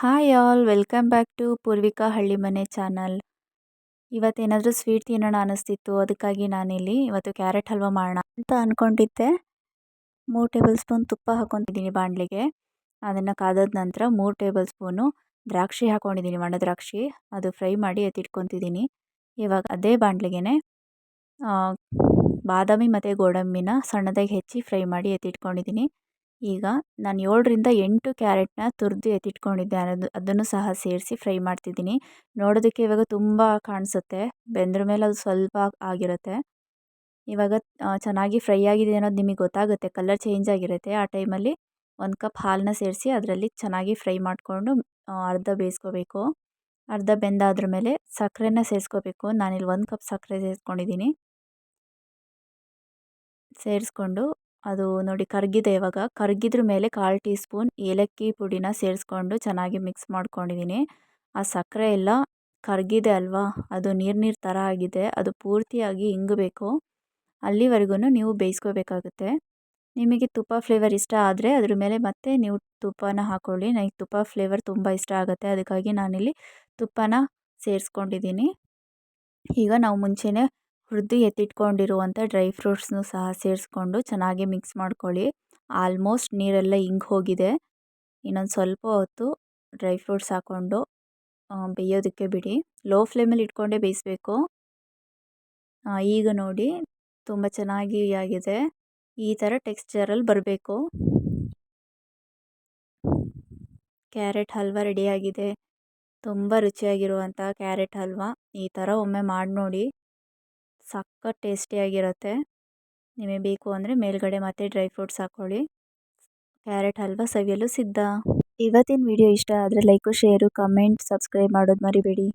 Hi all welcome back to Poorvika Halli Mane channel ಇವತ್ತೇನಾದರೂ sweet ತಿನ್ನೋಣ ಅನ್ನಿಸ್ತಿತ್ತು ಅದಕ್ಕಾಗಿ ನಾನಿಲ್ಲಿ ಇವತ್ತು ಕ್ಯಾರೆಟ್ ಹಲ್ವಾ ಮಾಡೋಣ ಅಂತ ಅಂದ್ಕೊಂಡಿದ್ದೆ ಮೂರು ಟೇಬಲ್ ಸ್ಪೂನ್ ತುಪ್ಪ ಹಾಕ್ಕೊತಿದ್ದೀನಿ ಬಾಣಲಿಗೆ. ಅದನ್ನು ಕಾದದ ನಂತರ ಮೂರು ಟೇಬಲ್ ಸ್ಪೂನು ದ್ರಾಕ್ಷಿ ಹಾಕ್ಕೊಂಡಿದ್ದೀನಿ ಒಣ ದ್ರಾಕ್ಷಿ. ಅದು ಫ್ರೈ ಮಾಡಿ ಎತ್ತಿಟ್ಕೊತಿದ್ದೀನಿ ಇವಾಗ ಅದೇ ಬಾಣಲಿಗೆ ಬಾದಾಮಿ ಮತ್ತು ಗೋಡಂಬಿನ ಸಣ್ಣದಾಗಿ ಹೆಚ್ಚಿ ಫ್ರೈ ಮಾಡಿ ಎತ್ತಿಟ್ಕೊಂಡಿದ್ದೀನಿ ಈಗ ನಾನು ಏಳರಿಂದ ಎಂಟು ಕ್ಯಾರೆಟ್ನ ತುರಿದು ಎತ್ತಿಟ್ಕೊಂಡಿದ್ದೆ. ಅನ್ನೋದು ಅದನ್ನು ಸಹ ಸೇರಿಸಿ ಫ್ರೈ ಮಾಡ್ತಿದ್ದೀನಿ. ನೋಡೋದಕ್ಕೆ ಇವಾಗ ತುಂಬ ಕಾಣಿಸುತ್ತೆ. ಬೆಂದ್ರ ಮೇಲೆ ಅದು ಸ್ವಲ್ಪ ಆಗಿರುತ್ತೆ. ಇವಾಗ ಚೆನ್ನಾಗಿ ಫ್ರೈ ಆಗಿದೆ ಅನ್ನೋದು ನಿಮಗೆ ಗೊತ್ತಾಗುತ್ತೆ. ಕಲರ್ ಚೇಂಜ್ ಆಗಿರುತ್ತೆ. ಆ ಟೈಮಲ್ಲಿ ಒಂದು ಕಪ್ ಹಾಲನ್ನ ಸೇರಿಸಿ ಅದರಲ್ಲಿ ಚೆನ್ನಾಗಿ ಫ್ರೈ ಮಾಡಿಕೊಂಡು ಅರ್ಧ ಬೇಯಿಸ್ಕೋಬೇಕು. ಅರ್ಧ ಬೆಂದಾದ್ರ ಮೇಲೆ ಸಕ್ಕರೆನ ಸೇರಿಸ್ಕೋಬೇಕು. ನಾನಿಲ್ಲಿ ಒಂದು ಕಪ್ ಸಕ್ಕರೆ ಸೇರಿಸ್ಕೊಂಡಿದ್ದೀನಿ. ಸೇರಿಸ್ಕೊಂಡು ಅದು ನೋಡಿ ಕರಗಿದೆ ಇವಾಗ. ಕರಗಿದ್ರ ಮೇಲೆ ಕಾಲು ಟೀ ಸ್ಪೂನ್ ಏಲಕ್ಕಿ ಪುಡಿನ ಸೇರಿಸ್ಕೊಂಡು ಚೆನ್ನಾಗಿ ಮಿಕ್ಸ್ ಮಾಡ್ಕೊಂಡಿದ್ದೀನಿ ಆ ಸಕ್ಕರೆ ಎಲ್ಲ ಕರಗಿದೆ ಅಲ್ವಾ? ಅದು ನೀರು ನೀರು ಥರ ಆಗಿದೆ. ಅದು ಪೂರ್ತಿಯಾಗಿ ಇಂಗಬೇಕು. ಅಲ್ಲಿವರೆಗೂ ನೀವು ಬೇಯಿಸ್ಕೋಬೇಕಾಗುತ್ತೆ. ನಿಮಗೆ ತುಪ್ಪ ಫ್ಲೇವರ್ ಇಷ್ಟ ಆದರೆ ಅದ್ರ ಮೇಲೆ ಮತ್ತೆ ನೀವು ತುಪ್ಪನ ಹಾಕ್ಕೊಳ್ಳಿ ನನಗೆ ತುಪ್ಪ ಫ್ಲೇವರ್ ತುಂಬ ಇಷ್ಟ ಆಗುತ್ತೆ. ಅದಕ್ಕಾಗಿ ನಾನಿಲ್ಲಿ ತುಪ್ಪನ ಸೇರಿಸ್ಕೊಂಡಿದ್ದೀನಿ ಈಗ ನಾವು ಮುಂಚೆನೇ ಹುರಿದು ಎತ್ತಿಟ್ಕೊಂಡಿರುವಂಥ ಡ್ರೈ ಫ್ರೂಟ್ಸ್ನು ಸಹ ಸೇರಿಸ್ಕೊಂಡು ಚೆನ್ನಾಗಿ ಮಿಕ್ಸ್ ಮಾಡ್ಕೊಳ್ಳಿ. ಆಲ್ಮೋಸ್ಟ್ ನೀರೆಲ್ಲ ಹಿಂಗೆ ಹೋಗಿದೆ. ಇನ್ನೊಂದು ಸ್ವಲ್ಪ ಹೊತ್ತು ಡ್ರೈ ಫ್ರೂಟ್ಸ್ ಹಾಕ್ಕೊಂಡು ಬೇಯೋದಕ್ಕೆ ಬಿಡಿ. ಲೋ ಫ್ಲೇಮಲ್ಲಿ ಇಟ್ಕೊಂಡೇ ಬೇಯಿಸಬೇಕು. ಈಗ ನೋಡಿ ತುಂಬ ಚೆನ್ನಾಗಿ ಆಗಿದೆ. ಈ ಥರ ಟೆಕ್ಸ್ಚರಲ್ಲಿ ಬರಬೇಕು. ಕ್ಯಾರೆಟ್ ಹಲ್ವಾ ರೆಡಿಯಾಗಿದೆ ತುಂಬ ರುಚಿಯಾಗಿರುವಂಥ ಕ್ಯಾರೆಟ್ ಹಲ್ವಾ. ಈ ಥರ ಒಮ್ಮೆ ಮಾಡಿ ನೋಡಿ. ಸಖತ್ ಟೇಸ್ಟಿಯಾಗಿರುತ್ತೆ ನಿಮಗೆ ಬೇಕು ಅಂದರೆ ಮೇಲ್ಗಡೆ ಮತ್ತೆ ಡ್ರೈ ಫ್ರೂಟ್ಸ್ ಹಾಕ್ಕೊಳ್ಳಿ ಕ್ಯಾರೆಟ್ ಹಲ್ವಾ ಸವಿಯಲು ಸಿದ್ಧ. ಇವತ್ತಿನ ವಿಡಿಯೋ ಇಷ್ಟ ಆದರೆ ಲೈಕು, ಶೇರು, ಕಮೆಂಟ್, ಸಬ್ಸ್ಕ್ರೈಬ್ ಮಾಡೋದು ಮರಿಬೇಡಿ.